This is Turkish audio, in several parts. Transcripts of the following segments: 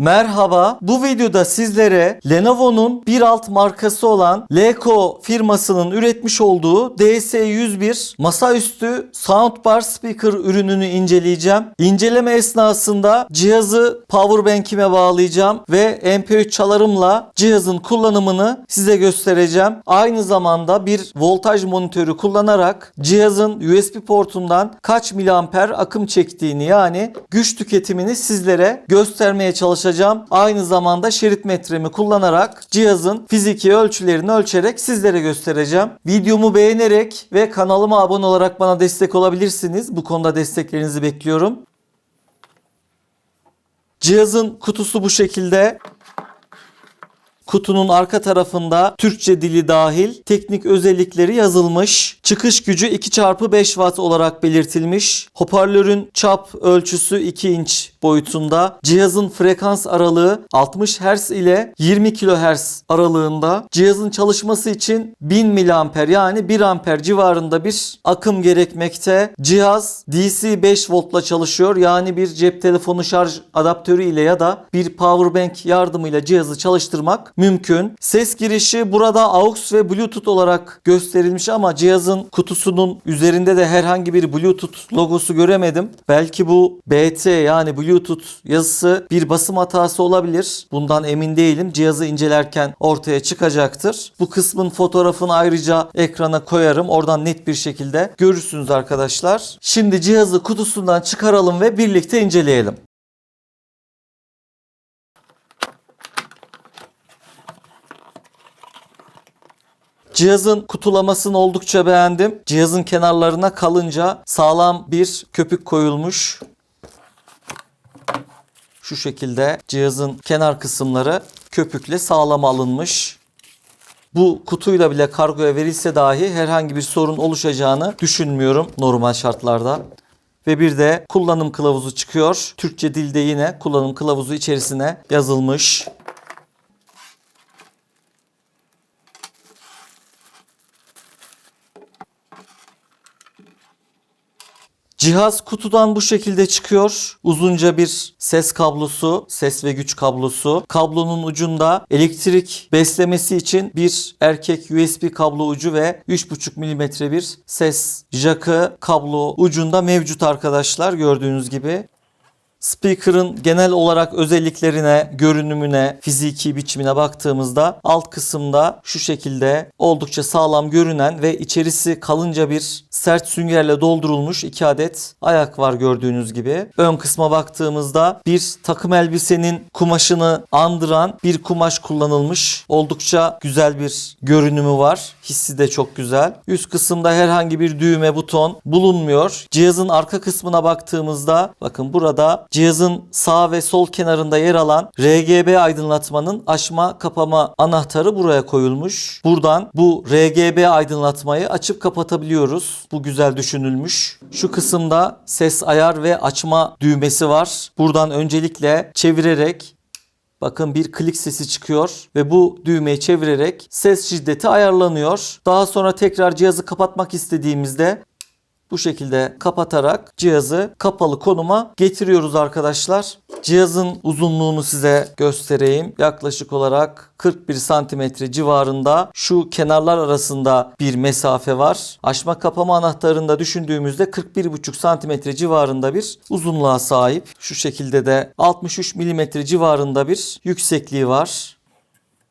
Merhaba. Bu videoda sizlere Lenovo'nun bir alt markası olan Leco firmasının üretmiş olduğu DS101 masaüstü soundbar speaker ürününü inceleyeceğim. İnceleme esnasında cihazı powerbank'ime bağlayacağım ve MP3 çalarımla cihazın kullanımını size göstereceğim. Aynı zamanda bir voltaj monitörü kullanarak cihazın USB portundan kaç miliamper akım çektiğini yani güç tüketimini sizlere göstermeye çalışacağım. Aynı zamanda şerit metremi kullanarak cihazın fiziki ölçülerini ölçerek sizlere göstereceğim. Videomu beğenerek ve kanalıma abone olarak bana destek olabilirsiniz. Bu konuda desteklerinizi bekliyorum. Cihazın kutusu bu şekilde. Kutunun arka tarafında Türkçe dili dahil teknik özellikleri yazılmış. Çıkış gücü 2x5 Watt olarak belirtilmiş. Hoparlörün çap ölçüsü 2 inç boyutunda. Cihazın frekans aralığı 60 Hz ile 20 kHz aralığında. Cihazın çalışması için 1000 mAh yani 1 amper civarında bir akım gerekmekte. Cihaz DC 5 voltla çalışıyor. Yani bir cep telefonu şarj adaptörü ile ya da bir powerbank yardımıyla cihazı çalıştırmak mümkün. Ses girişi burada AUX ve Bluetooth olarak gösterilmiş ama cihazın kutusunun üzerinde de herhangi bir Bluetooth logosu göremedim. Belki bu BT yani Bluetooth yazısı bir basım hatası olabilir. Bundan emin değilim. Cihazı incelerken ortaya çıkacaktır. Bu kısmın fotoğrafını ayrıca ekrana koyarım. Oradan net bir şekilde görürsünüz arkadaşlar. Şimdi cihazı kutusundan çıkaralım ve birlikte inceleyelim. Cihazın kutulamasını oldukça beğendim. Cihazın kenarlarına kalınca sağlam bir köpük koyulmuş. Şu şekilde cihazın kenar kısımları köpükle sağlam alınmış. Bu kutuyla bile kargoya verilse dahi herhangi bir sorun oluşacağını düşünmüyorum normal şartlarda. Ve bir de kullanım kılavuzu çıkıyor. Türkçe dilde yine kullanım kılavuzu içerisine yazılmış. Cihaz kutudan bu şekilde çıkıyor. Uzunca bir ses kablosu, ses ve güç kablosu. Kablonun ucunda elektrik beslemesi için bir erkek USB kablo ucu ve 3,5 mm bir ses jackı kablo ucunda mevcut arkadaşlar gördüğünüz gibi. Speaker'ın genel olarak özelliklerine, görünümüne, fiziki biçimine baktığımızda alt kısımda şu şekilde oldukça sağlam görünen ve içerisi kalınca bir sert süngerle doldurulmuş iki adet ayak var gördüğünüz gibi. Ön kısma baktığımızda bir takım elbisenin kumaşını andıran bir kumaş kullanılmış. Oldukça güzel bir görünümü var. Hissi de çok güzel. Üst kısımda herhangi bir düğme buton bulunmuyor. Cihazın arka kısmına baktığımızda bakın burada cihazın sağ ve sol kenarında yer alan RGB aydınlatmanın açma kapama anahtarı buraya koyulmuş. Buradan bu RGB aydınlatmayı açıp kapatabiliyoruz. Bu güzel düşünülmüş. Şu kısımda ses ayar ve açma düğmesi var. Buradan öncelikle çevirerek Bakın bir klik sesi çıkıyor ve bu düğmeyi çevirerek ses şiddeti ayarlanıyor. Daha sonra tekrar cihazı kapatmak istediğimizde bu şekilde kapatarak cihazı kapalı konuma getiriyoruz arkadaşlar. Cihazın uzunluğunu size göstereyim. Yaklaşık olarak 41 santimetre civarında şu kenarlar arasında bir mesafe var. Açma kapama anahtarında düşündüğümüzde 41,5 santimetre civarında bir uzunluğa sahip. Şu şekilde de 63 milimetre civarında bir yüksekliği var.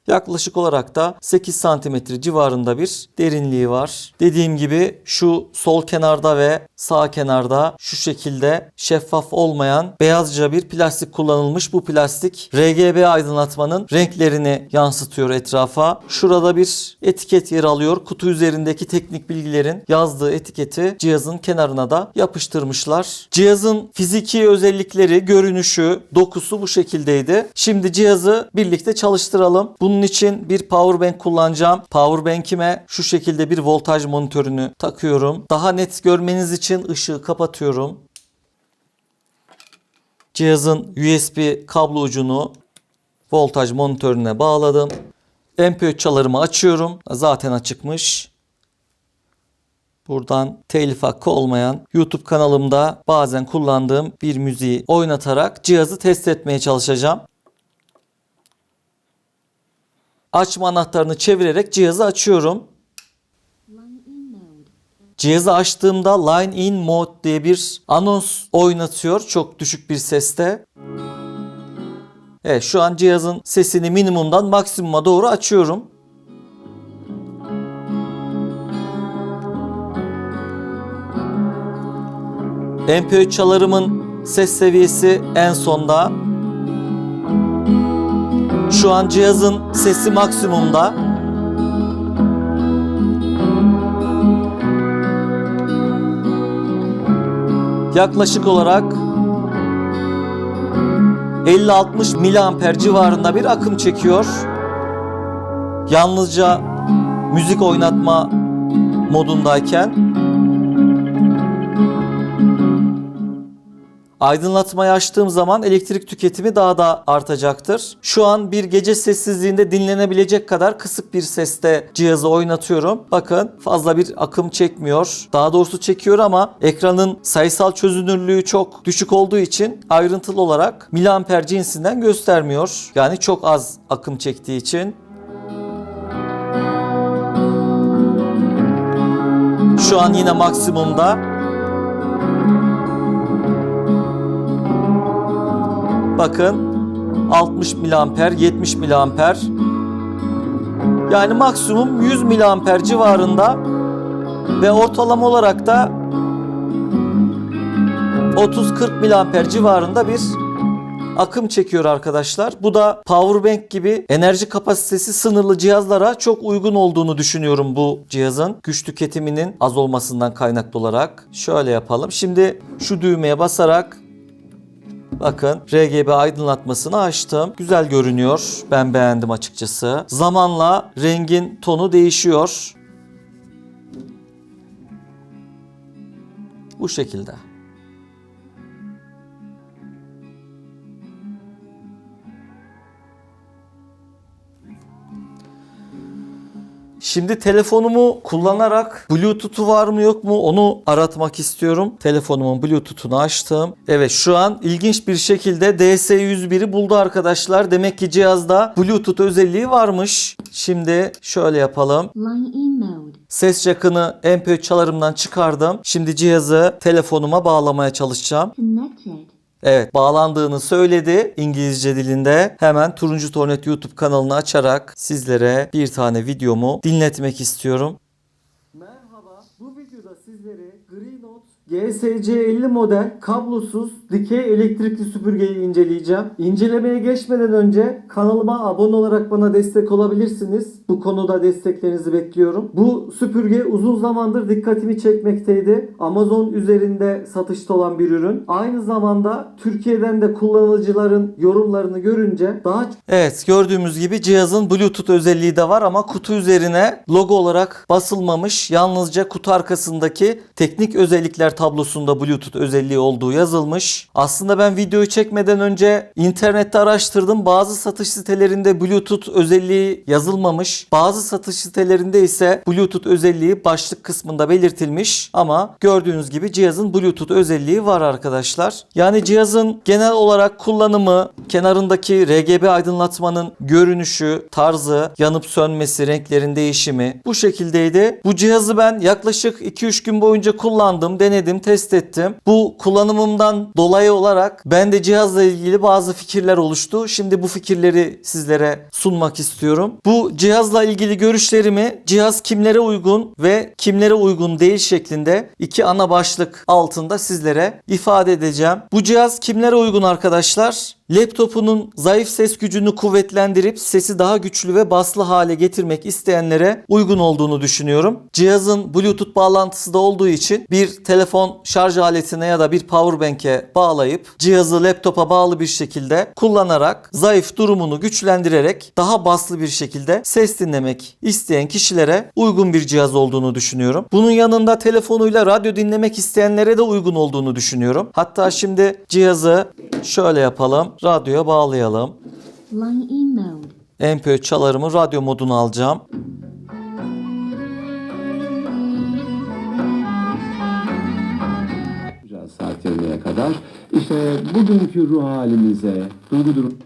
Yaklaşık olarak da 8 santimetre civarında bir derinliği var. Dediğim gibi şu sol kenarda ve sağ kenarda şu şekilde şeffaf olmayan beyazca bir plastik kullanılmış. Bu plastik RGB aydınlatmanın renklerini yansıtıyor etrafa. Şurada bir etiket yer alıyor. Kutu üzerindeki teknik bilgilerin yazdığı etiketi cihazın kenarına da yapıştırmışlar. Cihazın fiziki özellikleri, görünüşü, dokusu bu şekildeydi. Şimdi cihazı birlikte çalıştıralım. Bunun için bir powerbank kullanacağım. Powerbank'ime şu şekilde bir voltaj monitörünü takıyorum. Daha net görmeniz için ışığı kapatıyorum. Cihazın USB kablo ucunu voltaj monitörüne bağladım. MP3 çalarımı açıyorum. Zaten açıkmış. Buradan telif hakkı olmayan YouTube kanalımda bazen kullandığım bir müziği oynatarak cihazı test etmeye çalışacağım. Açma anahtarını çevirerek cihazı açıyorum. Cihazı açtığımda Line In Mode diye bir anons oynatıyor çok düşük bir seste. Evet şu an cihazın sesini minimumdan maksimuma doğru açıyorum. MP3 çalarımın ses seviyesi en sonda. Şu an cihazın sesi maksimumda. Yaklaşık olarak 50-60 miliamper civarında bir akım çekiyor. Yalnızca müzik oynatma modundayken Aydınlatmayı açtığım zaman elektrik tüketimi daha da artacaktır. Şu an bir gece sessizliğinde dinlenebilecek kadar kısık bir seste cihazı oynatıyorum. Bakın fazla bir akım çekmiyor. Daha doğrusu çekiyor ama ekranın sayısal çözünürlüğü çok düşük olduğu için ayrıntılı olarak miliamper cinsinden göstermiyor. Yani çok az akım çektiği için. Şu an yine maksimumda. Bakın 60 miliamper, 70 miliamper. Yani maksimum 100 miliamper civarında ve ortalama olarak da 30-40 miliamper civarında bir akım çekiyor arkadaşlar. Bu da powerbank gibi enerji kapasitesi sınırlı cihazlara çok uygun olduğunu düşünüyorum bu cihazın. Güç tüketiminin az olmasından kaynaklı olarak. Şöyle yapalım. Şimdi şu düğmeye basarak Bakın RGB aydınlatmasını açtım. Güzel görünüyor. Ben beğendim açıkçası. Zamanla rengin tonu değişiyor. Bu şekilde. Şimdi telefonumu kullanarak Bluetooth'u var mı yok mu onu aratmak istiyorum. Telefonumun Bluetooth'unu açtım. Evet şu an ilginç bir şekilde DS101'i buldu arkadaşlar. Demek ki cihazda Bluetooth özelliği varmış. Şimdi şöyle yapalım. Ses jackını MP3 çalarımdan çıkardım. Şimdi cihazı telefonuma bağlamaya çalışacağım. Connected. Evet bağlandığını söyledi İngilizce dilinde. Hemen Turuncu Tornet YouTube kanalını açarak sizlere bir tane videomu dinletmek istiyorum. Merhaba. Bu videoda sizlere Greenote GSC50 model kablosuz dikey elektrikli süpürgeyi inceleyeceğim. İncelemeye geçmeden önce kanalıma abone olarak bana destek olabilirsiniz. Bu konuda desteklerinizi bekliyorum. Bu süpürge uzun zamandır dikkatimi çekmekteydi. Amazon üzerinde satışta olan bir ürün. Aynı zamanda Türkiye'den de kullanıcıların yorumlarını görünce daha Evet gördüğümüz gibi cihazın Bluetooth özelliği de var ama kutu üzerine logo olarak basılmamış. Yalnızca kutu arkasındaki teknik özellikler tablosunda Bluetooth özelliği olduğu yazılmış. Aslında ben videoyu çekmeden önce internette araştırdım. Bazı satış sitelerinde Bluetooth özelliği yazılmamış. Bazı satış sitelerinde ise Bluetooth özelliği başlık kısmında belirtilmiş. Ama gördüğünüz gibi cihazın Bluetooth özelliği var arkadaşlar. Yani cihazın genel olarak kullanımı, kenarındaki RGB aydınlatmanın görünüşü, tarzı, yanıp sönmesi, renklerin değişimi bu şekildeydi. Bu cihazı ben yaklaşık 2-3 gün boyunca kullandım, denedim, test ettim. Bu kullanımımdan dolayı olarak bende cihazla ilgili bazı fikirler oluştu. Şimdi bu fikirleri sizlere sunmak istiyorum. Bu cihazla ilgili görüşlerimi cihaz kimlere uygun ve kimlere uygun değil şeklinde iki ana başlık altında sizlere ifade edeceğim. Bu cihaz kimlere uygun arkadaşlar? Laptopunun zayıf ses gücünü kuvvetlendirip sesi daha güçlü ve baslı hale getirmek isteyenlere uygun olduğunu düşünüyorum. Cihazın Bluetooth bağlantısı da olduğu için bir telefon şarj aletine ya da bir powerbank'e bağlayıp cihazı laptopa bağlı bir şekilde kullanarak zayıf durumunu güçlendirerek daha baslı bir şekilde ses dinlemek isteyen kişilere uygun bir cihaz olduğunu düşünüyorum. Bunun yanında telefonuyla radyo dinlemek isteyenlere de uygun olduğunu düşünüyorum. Hatta şimdi cihazı şöyle yapalım. Radyoya bağlayalım. Line in mode. MP3 çalarımı radyo moduna alacağım. saat 20'ye kadar. İşte bugünkü ruh halimize, duygu durum...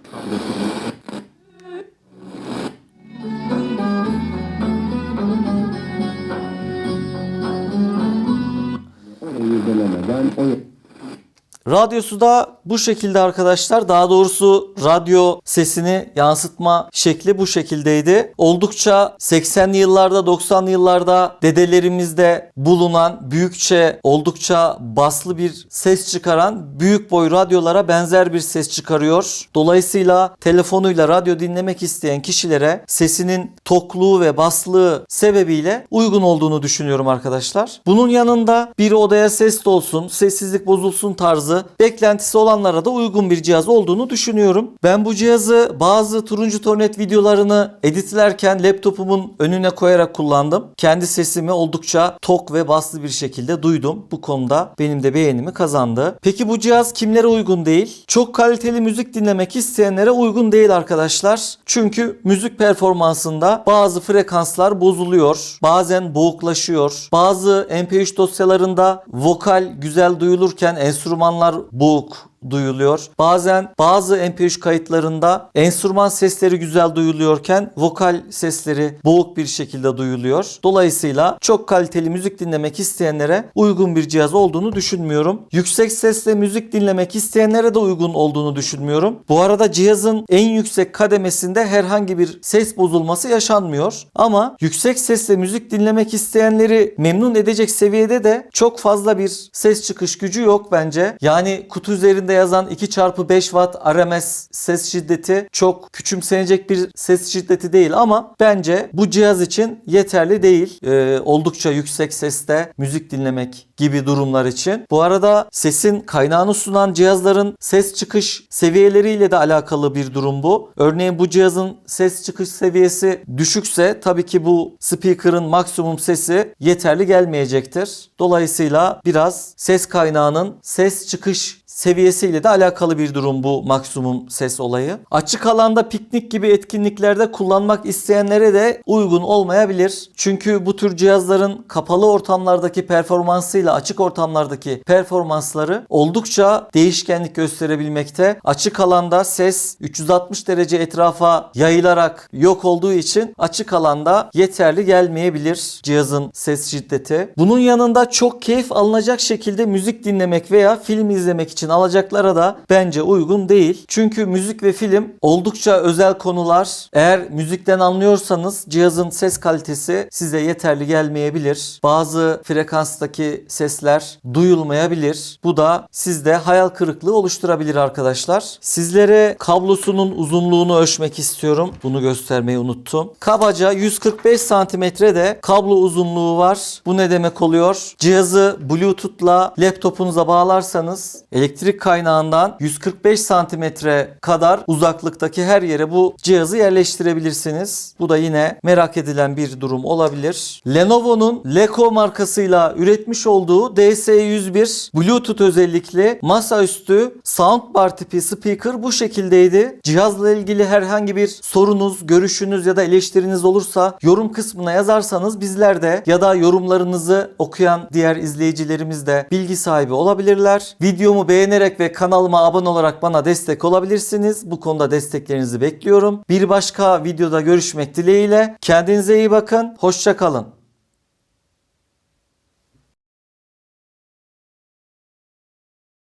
Radyosu da bu şekilde arkadaşlar. Daha doğrusu radyo sesini yansıtma şekli bu şekildeydi. Oldukça 80'li yıllarda 90'lı yıllarda dedelerimizde bulunan büyükçe oldukça baslı bir ses çıkaran büyük boy radyolara benzer bir ses çıkarıyor. Dolayısıyla telefonuyla radyo dinlemek isteyen kişilere sesinin tokluğu ve baslığı sebebiyle uygun olduğunu düşünüyorum arkadaşlar. Bunun yanında bir odaya ses dolsun, sessizlik bozulsun tarzı beklentisi olanlara da uygun bir cihaz olduğunu düşünüyorum. Ben bu cihazı bazı turuncu tornet videolarını editlerken laptopumun önüne koyarak kullandım. Kendi sesimi oldukça tok ve baslı bir şekilde duydum. Bu konuda benim de beğenimi kazandı. Peki bu cihaz kimlere uygun değil? Çok kaliteli müzik dinlemek isteyenlere uygun değil arkadaşlar. Çünkü müzik performansında bazı frekanslar bozuluyor. Bazen boğuklaşıyor. Bazı MP3 dosyalarında vokal güzel duyulurken enstrümanlar boğuk duyuluyor. Bazen bazı MP3 kayıtlarında enstrüman sesleri güzel duyuluyorken vokal sesleri boğuk bir şekilde duyuluyor. Dolayısıyla çok kaliteli müzik dinlemek isteyenlere uygun bir cihaz olduğunu düşünmüyorum. Yüksek sesle müzik dinlemek isteyenlere de uygun olduğunu düşünmüyorum. Bu arada cihazın en yüksek kademesinde herhangi bir ses bozulması yaşanmıyor. Ama yüksek sesle müzik dinlemek isteyenleri memnun edecek seviyede de çok fazla bir ses çıkış gücü yok bence. Yani kutu üzerinde yazan 2x5 Watt RMS ses şiddeti çok küçümsenecek bir ses şiddeti değil ama bence bu cihaz için yeterli değil. Ee, oldukça yüksek seste müzik dinlemek gibi durumlar için. Bu arada sesin kaynağını sunan cihazların ses çıkış seviyeleriyle de alakalı bir durum bu. Örneğin bu cihazın ses çıkış seviyesi düşükse tabii ki bu speaker'ın maksimum sesi yeterli gelmeyecektir. Dolayısıyla biraz ses kaynağının ses çıkış seviyesiyle de alakalı bir durum bu maksimum ses olayı. Açık alanda piknik gibi etkinliklerde kullanmak isteyenlere de uygun olmayabilir. Çünkü bu tür cihazların kapalı ortamlardaki performansıyla açık ortamlardaki performansları oldukça değişkenlik gösterebilmekte. Açık alanda ses 360 derece etrafa yayılarak yok olduğu için açık alanda yeterli gelmeyebilir cihazın ses şiddeti. Bunun yanında çok keyif alınacak şekilde müzik dinlemek veya film izlemek için alacaklara da bence uygun değil. Çünkü müzik ve film oldukça özel konular. Eğer müzikten anlıyorsanız cihazın ses kalitesi size yeterli gelmeyebilir. Bazı frekanstaki sesler duyulmayabilir. Bu da sizde hayal kırıklığı oluşturabilir arkadaşlar. Sizlere kablosunun uzunluğunu ölçmek istiyorum. Bunu göstermeyi unuttum. Kabaca 145 santimetre de kablo uzunluğu var. Bu ne demek oluyor? Cihazı Bluetooth'la laptopunuza bağlarsanız elektrik kaynağından 145 santimetre kadar uzaklıktaki her yere bu cihazı yerleştirebilirsiniz. Bu da yine merak edilen bir durum olabilir. Lenovo'nun Leco markasıyla üretmiş olduğu DS101 Bluetooth özellikli masaüstü soundbar tipi speaker bu şekildeydi. Cihazla ilgili herhangi bir sorunuz, görüşünüz ya da eleştiriniz olursa yorum kısmına yazarsanız bizler de ya da yorumlarınızı okuyan diğer izleyicilerimiz de bilgi sahibi olabilirler. Videomu beğenerek ve kanalıma abone olarak bana destek olabilirsiniz. Bu konuda desteklerinizi bekliyorum. Bir başka videoda görüşmek dileğiyle. Kendinize iyi bakın. Hoşça kalın.